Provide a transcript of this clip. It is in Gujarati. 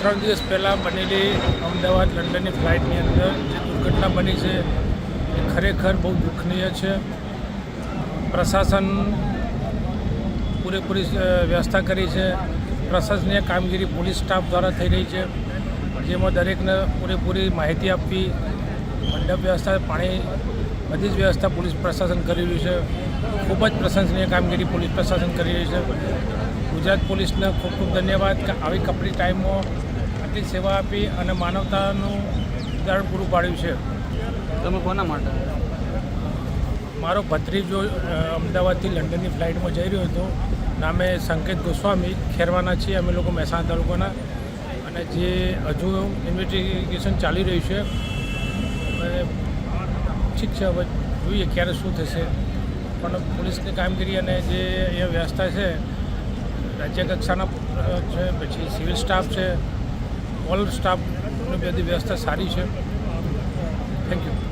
ત્રણ દિવસ પહેલાં બનેલી અમદાવાદ, લંડનની ફ્લાઇટની અંદર જે દુર્ઘટના બની છે એ ખરેખર બહુ દુઃખનીય છે. પ્રશાસન પૂરેપૂરી વ્યવસ્થા કરી છે. પ્રશાસનીય કામગીરી પોલીસ સ્ટાફ દ્વારા થઈ રહી છે. જેમાં દરેકને પૂરેપૂરી માહિતી આપવી, મંડપ વ્યવસ્થા, પાણી, બધી જ વ્યવસ્થા પોલીસ પ્રશાસન કરી રહ્યું છે. ખૂબ જ પ્રશંસનીય કામગીરી પોલીસ પ્રશાસન કરી રહ્યું છે. ગુજરાત પોલીસને ખૂબ ખૂબ ધન્યવાદ કે આવી કપરી ટાઈમમાં આટલી સેવા આપી અને માનવતાનું ઉદાહરણ પૂરું પાડ્યું છે. તમે કોના માટે? મારો ભત્રીજો અમદાવાદથી લંડનની ફ્લાઇટમાં જઈ રહ્યો હતો. નામે સંકેત ગોસ્વામી ખેરવાના છીએ અમે લોકો મહેસાણા તાલુકાના. અને જે હજુ ઇન્વેસ્ટિગેશન ચાલી રહ્યું છે ઠીક છે હવે જોઈએ ક્યારે શું થશે. પણ પોલીસની કામગીરી અને જે અહીંયા વ્યવસ્થા છે રાજ્ય કક્ષાના છે પછી સિવિલ સ્ટાફ છે ઓલ સ્ટાફની બધી વ્યવસ્થા સારી છે. Thank you